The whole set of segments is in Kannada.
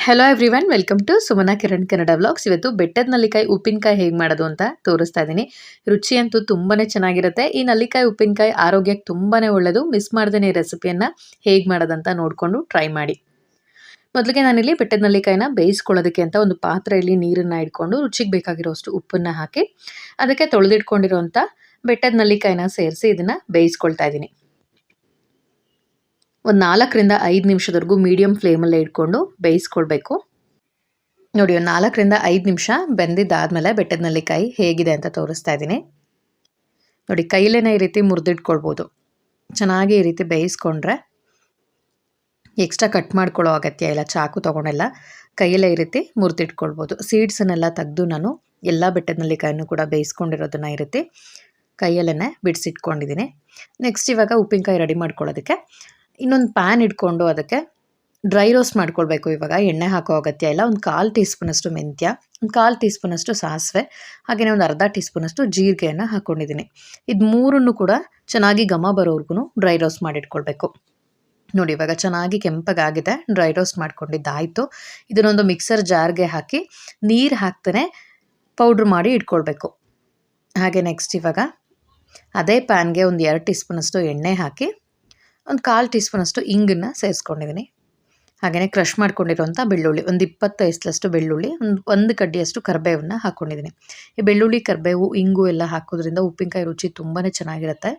Hello everyone welcome to Sumana Kiran Kannada vlogs ಇವತ್ತು ಬೆಟ್ಟದ ನಲ್ಲಿಕಾಯಿ ಉಪ್ಪಿನಕಾಯಿ ಹೇಗೆ ಮಾಡೋದು ಅಂತ ತೋರಿಸ್ತಾ ಇದ್ದೀನಿ ರುಚಿ ಅಂತೂ ತುಂಬಾ ಚೆನ್ನಾಗಿರುತ್ತೆ. ಈ ನಲ್ಲಿಕಾಯಿ ಉಪ್ಪಿನಕಾಯಿ ಆರೋಗ್ಯಕ್ಕೆ ತುಂಬಾ ಒಳ್ಳೆಯದು ಮಿಸ್ ಮಾಡ್ದೇ ಈ ರೆಸಿಪಿಯನ್ನು ಹೇಗೆ ಮಾಡೋದಂತ ನೋಡಿಕೊಂಡು ಟ್ರೈ ಮಾಡಿ. ಮೊದಲಿಗೆ ನಾನಿಲ್ಲಿ ಬೆಟ್ಟದ ನಲ್ಲಿಕಾಯಿನ ಬೇಯಿಸ್ಕೊಳ್ಳೋದಕ್ಕೆ ಅಂತ ಒಂದು ಪಾತ್ರೆಯಲ್ಲಿ ನೀರನ್ನು ಇಟ್ಕೊಂಡು ರುಚಿಗೆ ಬೇಕಾಗಿರೋಷ್ಟು ಉಪ್ಪನ್ನು ಹಾಕಿ ಅದಕ್ಕೆ ತೊಳೆದಿಟ್ಕೊಂಡಿರೋಂಥ ಬೆಟ್ಟದ ನಲ್ಲಿಕಾಯಿನ ಸೇರಿಸಿ ಇದನ್ನು ಬೇಯಿಸ್ಕೊಳ್ತಾ ಇದ್ದೀನಿ ಒಂದು ನಾಲ್ಕರಿಂದ ಐದು ನಿಮಿಷದವರೆಗೂ ಮೀಡಿಯಮ್ ಫ್ಲೇಮಲ್ಲೇ ಇಟ್ಕೊಂಡು ಬೇಯಿಸ್ಕೊಳ್ಬೇಕು. ನೋಡಿ, ಒಂದು ನಾಲ್ಕರಿಂದ ಐದು ನಿಮಿಷ ಬೆಂದಿದ್ದಾದಮೇಲೆ ಬೆಟ್ಟದ ನಲ್ಲಿಕಾಯಿ ಹೇಗಿದೆ ಅಂತ ತೋರಿಸ್ತಾ ಇದ್ದೀನಿ. ನೋಡಿ, ಕೈಲೇನೇ ಈ ರೀತಿ ಮುರಿದಿಟ್ಕೊಳ್ಬೋದು. ಚೆನ್ನಾಗಿ ಈ ರೀತಿ ಬೇಯಿಸ್ಕೊಂಡ್ರೆ ಎಕ್ಸ್ಟ್ರಾ ಕಟ್ ಮಾಡ್ಕೊಳ್ಳೋ ಅಗತ್ಯ ಇಲ್ಲ, ಚಾಕು ತೊಗೊಂಡೆಲ್ಲ ಕೈಯಲ್ಲೇ ಈ ರೀತಿ ಮುರಿದಿಟ್ಕೊಳ್ಬೋದು. ಸೀಡ್ಸನ್ನೆಲ್ಲ ತೆಗೆದು ನಾನು ಎಲ್ಲ ಬೆಟ್ಟದ ನಲ್ಲಿಕಾಯನ್ನು ಕೂಡ ಬೇಯಿಸ್ಕೊಂಡಿರೋದನ್ನ ಈ ರೀತಿ ಕೈಯಲ್ಲೇ ಬಿಡಿಸಿಟ್ಕೊಂಡಿದ್ದೀನಿ. ನೆಕ್ಸ್ಟ್ ಇವಾಗ ಉಪ್ಪಿನಕಾಯಿ ರೆಡಿ ಮಾಡ್ಕೊಳ್ಳೋದಕ್ಕೆ ಇನ್ನೊಂದು ಪ್ಯಾನ್ ಇಟ್ಕೊಂಡು ಅದಕ್ಕೆ ಡ್ರೈ ರೋಸ್ಟ್ ಮಾಡ್ಕೊಳ್ಬೇಕು. ಇವಾಗ ಎಣ್ಣೆ ಹಾಕೋ ಅಗತ್ಯ ಇಲ್ಲ. ಒಂದು ಕಾಲು ಟೀ ಸ್ಪೂನಷ್ಟು ಮೆಂತ್ಯ, ಒಂದು ಕಾಲು ಟೀ ಸ್ಪೂನಷ್ಟು ಸಾಸಿವೆ ಹಾಗೆಯೇ ಒಂದು ಅರ್ಧ ಟೀ ಸ್ಪೂನಷ್ಟು ಜೀರಿಗೆಯನ್ನು ಹಾಕ್ಕೊಂಡಿದ್ದೀನಿ ಇದು ಮೂರನ್ನು ಕೂಡ ಚೆನ್ನಾಗಿ ಘಮ ಬರೋವರೆಗೂ ಡ್ರೈ ರೋಸ್ಟ್ ಮಾಡಿಟ್ಕೊಳ್ಬೇಕು. ನೋಡಿ, ಇವಾಗ ಚೆನ್ನಾಗಿ ಕೆಂಪಗಾಗಿದೆ. Dry roast ಮಾಡ್ಕೊಂಡಿದ್ದಾಯಿತು. ಇದನ್ನೊಂದು ಮಿಕ್ಸರ್ ಜಾರ್ಗೆ ಹಾಕಿ ನೀರು ಹಾಕ್ತಾನೆ ಪೌಡ್ರ್ ಮಾಡಿ ಇಟ್ಕೊಳ್ಬೇಕು. ಹಾಗೆ ನೆಕ್ಸ್ಟ್ ಇವಾಗ ಅದೇ ಪ್ಯಾನ್ಗೆ ಒಂದು ಎರಡು ಟೀ ಸ್ಪೂನಷ್ಟು ಎಣ್ಣೆ ಹಾಕಿ ಒಂದು ಕಾಲು ಟೀ ಸ್ಪೂನಷ್ಟು ಇಂಗನ್ನು ಸೇರಿಸ್ಕೊಂಡಿದ್ದೀನಿ. ಹಾಗೆಯೇ ಕ್ರಷ್ ಮಾಡ್ಕೊಂಡಿರುವಂಥ ಬೆಳ್ಳುಳ್ಳಿ, ಒಂದು ಇಪ್ಪತ್ತೈದಷ್ಟು ಬೆಳ್ಳುಳ್ಳಿ, ಒಂದು ಒಂದು ಕಡ್ಡಿಯಷ್ಟು ಕರಿಬೇವನ್ನ ಹಾಕ್ಕೊಂಡಿದ್ದೀನಿ ಈ ಬೆಳ್ಳುಳ್ಳಿ, ಕರಿಬೇವು, ಇಂಗು ಎಲ್ಲ ಹಾಕೋದ್ರಿಂದ ಉಪ್ಪಿನಕಾಯಿ ರುಚಿ ತುಂಬಾ ಚೆನ್ನಾಗಿರುತ್ತೆ.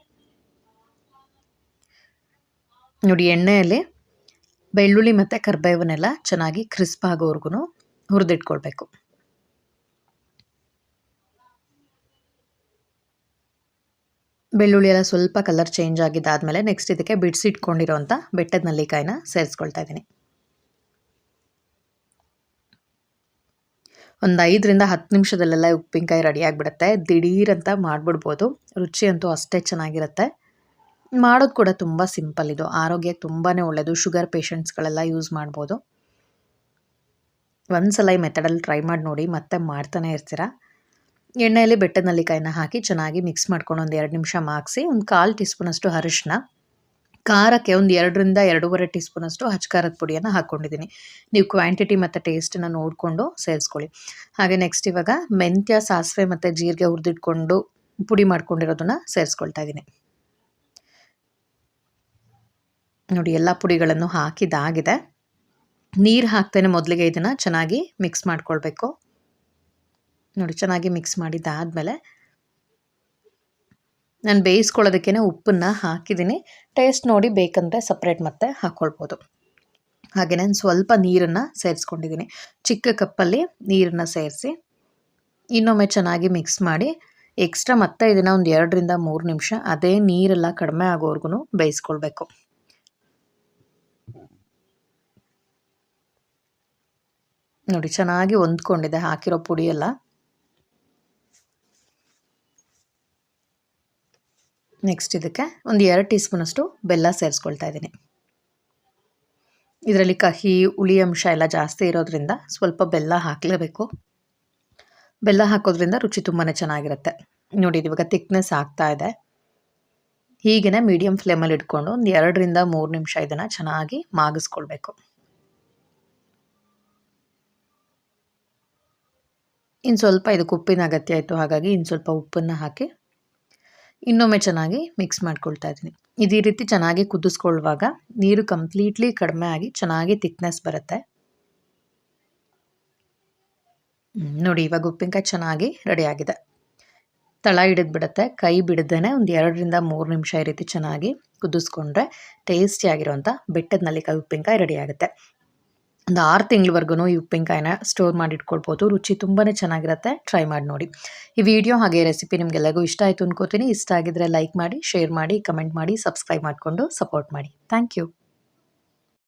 ನೋಡಿ, ಎಣ್ಣೆಯಲ್ಲಿ ಬೆಳ್ಳುಳ್ಳಿ ಮತ್ತು ಕರ್ಬೇವನ್ನೆಲ್ಲ ಚೆನ್ನಾಗಿ ಕ್ರಿಸ್ಪ್ ಆಗೋವರೆಗೂ ಹುರಿದಿಟ್ಕೊಳ್ಬೇಕು. ಬೆಳ್ಳುಳ್ಳಿ ಎಲ್ಲ ಸ್ವಲ್ಪ ಕಲರ್ ಚೇಂಜ್ ಆಗಿದ್ದಾದಮೇಲೆ ನೆಕ್ಸ್ಟ್ ಇದಕ್ಕೆ ಬಿಡಿಸಿಟ್ಕೊಂಡಿರೋಂಥ ಬೆಟ್ಟದ ನಲ್ಲಿಕಾಯಿನ ಸೇರಿಸ್ಕೊಳ್ತಾ ಇದ್ದೀನಿ. ಒಂದು ಐದರಿಂದ ಹತ್ತು ನಿಮಿಷದಲ್ಲೆಲ್ಲ ಉಪ್ಪಿನಕಾಯಿ ರೆಡಿ ಆಗಿಬಿಡುತ್ತೆ. ದಿಢೀರಂತ ಮಾಡಿಬಿಡ್ಬೋದು. ರುಚಿ ಅಂತೂ ಅಷ್ಟೇ ಚೆನ್ನಾಗಿರುತ್ತೆ. ಮಾಡೋದು ಕೂಡ ತುಂಬ ಸಿಂಪಲ್ ಇದು. ಆರೋಗ್ಯಕ್ಕೆ ತುಂಬಾ ಒಳ್ಳೆಯದು ಶುಗರ್ ಪೇಷಂಟ್ಸ್ಗಳೆಲ್ಲ ಯೂಸ್ ಮಾಡ್ಬೋದು. ಒಂದು ಸಲ ಈ ಮೆಥಡಲ್ಲಿ ಟ್ರೈ ಮಾಡಿ ನೋಡಿ ಮತ್ತೆ ಮಾಡ್ತಾನೆ ಇರ್ತೀರ? ಎಣ್ಣೆಯಲ್ಲಿ ಬೆಟ್ಟದ ನಲ್ಲಿಕಾಯಿನ ಹಾಕಿ ಚೆನ್ನಾಗಿ ಮಿಕ್ಸ್ ಮಾಡ್ಕೊಂಡು ಒಂದು ಎರಡು ನಿಮಿಷ ಮಾಗಿಸಿ, ಒಂದು ಕಾಲು ಟೀ ಸ್ಪೂನಷ್ಟು ಅರಿಶಿನ ಖಾರಕ್ಕೆ ಒಂದು ಎರಡರಿಂದ ಎರಡೂವರೆ ಟೀ ಸ್ಪೂನಷ್ಟು ಹಚ್ಕಾರದ ಪುಡಿಯನ್ನು ಹಾಕ್ಕೊಂಡಿದ್ದೀನಿ ನೀವು ಕ್ವಾಂಟಿಟಿ ಮತ್ತು ಟೇಸ್ಟನ್ನು ನೋಡಿಕೊಂಡು ಸೇರಿಸ್ಕೊಳ್ಳಿ. ಹಾಗೆ ನೆಕ್ಸ್ಟ್ ಇವಾಗ ಮೆಂತ್ಯ, ಸಾಸಿವೆ ಮತ್ತು ಜೀರಿಗೆ ಹುರಿದಿಟ್ಕೊಂಡು ಪುಡಿ ಮಾಡ್ಕೊಂಡಿರೋದನ್ನು ಸೇರಿಸ್ಕೊಳ್ತಾ ಇದ್ದೀನಿ ನೋಡಿ, ಎಲ್ಲ ಪುಡಿಗಳನ್ನು ಹಾಕಿದಾಗಿದೆ ನೀರು ಹಾಕ್ತೇನೆ ಮೊದಲಿಗೆ ಇದನ್ನು ಚೆನ್ನಾಗಿ ಮಿಕ್ಸ್ ಮಾಡ್ಕೊಳ್ಬೇಕು. ನೋಡಿ, ಚೆನ್ನಾಗಿ ಮಿಕ್ಸ್ ಮಾಡಿದ್ದಾದಮೇಲೆ ನಾನು ಬೇಯಿಸ್ಕೊಳ್ಳೋದಕ್ಕೇ ಉಪ್ಪನ್ನು ಹಾಕಿದ್ದೀನಿ. ಟೇಸ್ಟ್ ನೋಡಿ ಬೇಕಂದರೆ ಸಪ್ರೇಟ್ ಮತ್ತೆ ಹಾಕ್ಕೊಳ್ಬೋದು ಹಾಗೆ ನಾನು ಸ್ವಲ್ಪ ನೀರನ್ನು ಸೇರಿಸ್ಕೊಂಡಿದ್ದೀನಿ. ಚಿಕ್ಕ ಕಪ್ಪಲ್ಲಿ ನೀರನ್ನು ಸೇರಿಸಿ ಇನ್ನೊಮ್ಮೆ ಚೆನ್ನಾಗಿ ಮಿಕ್ಸ್ ಮಾಡಿ ಎಕ್ಸ್ಟ್ರಾ ಮತ್ತೆ ಇದನ್ನು ಒಂದು ಎರಡರಿಂದ ಮೂರು ನಿಮಿಷ ಅದೇ ನೀರೆಲ್ಲ ಕಡಿಮೆ ಆಗೋವರೆಗೂ ಬೇಯಿಸ್ಕೊಳ್ಬೇಕು. ನೋಡಿ, ಚೆನ್ನಾಗಿ ಹೊಂದ್ಕೊಂಡಿದೆ ಹಾಕಿರೋ ಪುಡಿ ಎಲ್ಲ ನೆಕ್ಸ್ಟ್ ಇದಕ್ಕೆ ಒಂದು ಎರಡು ಟೀ ಸ್ಪೂನಷ್ಟು ಬೆಲ್ಲ ಸೇರಿಸ್ಕೊಳ್ತಾ ಇದ್ದೀನಿ. ಇದರಲ್ಲಿ ಕಹಿ, ಹುಳಿ ಅಂಶ ಎಲ್ಲ ಜಾಸ್ತಿ ಇರೋದ್ರಿಂದ ಸ್ವಲ್ಪ ಬೆಲ್ಲ ಹಾಕಲೇಬೇಕು. ಬೆಲ್ಲ ಹಾಕೋದ್ರಿಂದ ರುಚಿ ತುಂಬಾ ಚೆನ್ನಾಗಿರುತ್ತೆ. ನೋಡಿ ಇವಾಗ ತಿಕ್ನೆಸ್ ಆಗ್ತಾ ಇದೆ. ಹೀಗೇ ಮೀಡಿಯಮ್ ಫ್ಲೇಮಲ್ಲಿ ಇಟ್ಕೊಂಡು ಒಂದು ಎರಡರಿಂದ ಮೂರು ನಿಮಿಷ ಇದನ್ನು ಚೆನ್ನಾಗಿ ಮಾಗಿಸ್ಕೊಳ್ಬೇಕು. ಇನ್ನು ಸ್ವಲ್ಪ ಇದಕ್ಕೆ ಉಪ್ಪಿನ ಅಗತ್ಯ ಆಯಿತು ಹಾಗಾಗಿ ಇನ್ನು ಸ್ವಲ್ಪ ಉಪ್ಪನ್ನು ಹಾಕಿ ಇನ್ನೊಮ್ಮೆ ಚೆನ್ನಾಗಿ ಮಿಕ್ಸ್ ಮಾಡ್ಕೊಳ್ತಾ ಇದ್ದೀನಿ. ಇದೇ ರೀತಿ ಚೆನ್ನಾಗಿ ಕುದಿಸ್ಕೊಳ್ಳುವಾಗ ನೀರು ಕಂಪ್ಲೀಟ್ಲಿ ಕಡಿಮೆ ಆಗಿ ಚೆನ್ನಾಗಿ ತಿಕ್ನೆಸ್ ಬರುತ್ತೆ. ನೋಡಿ, ಇವಾಗ ಉಪ್ಪಿನಕಾಯಿ ಚೆನ್ನಾಗಿ ರೆಡಿಯಾಗಿದೆ ತಳ ಹಿಡಿದ್ಬಿಡುತ್ತೆ, ಕೈ ಬಿಡದೇನೆ ಒಂದು ಎರಡರಿಂದ ಮೂರು ನಿಮಿಷ ಈ ರೀತಿ ಚೆನ್ನಾಗಿ ಕುದಿಸ್ಕೊಂಡ್ರೆ ಟೇಸ್ಟಿಯಾಗಿರುವಂಥ ಬೆಟ್ಟದ ನಲ್ಲಿಕಾಯಿ ಉಪ್ಪಿನಕಾಯಿ ರೆಡಿ ಆಗುತ್ತೆ. ಒಂದು ಆರು ತಿಂಗಳವರೆಗೂ ಈ ಉಪ್ಪಿನಕಾಯಿನ ಸ್ಟೋರ್ ಮಾಡಿ ಇಟ್ಕೊಳ್ಬೋದು ರುಚಿ ತುಂಬಾ ಚೆನ್ನಾಗಿರುತ್ತೆ. ಟ್ರೈ ಮಾಡಿ ನೋಡಿ. ಈ ವಿಡಿಯೋ ಹಾಗೆ ರೆಸಿಪಿ ನಿಮಗೆಲ್ಲರಿಗೂ ಇಷ್ಟ ಆಯಿತು ಅನ್ಕೋತೀನಿ. ಇಷ್ಟ ಆಗಿದ್ರೆ ಲೈಕ್ ಮಾಡಿ, ಶೇರ್ ಮಾಡಿ, ಕಮೆಂಟ್ ಮಾಡಿ, ಸಬ್ಸ್ಕ್ರೈಬ್ ಮಾಡಿಕೊಂಡು ಸಪೋರ್ಟ್ ಮಾಡಿ. Thank you.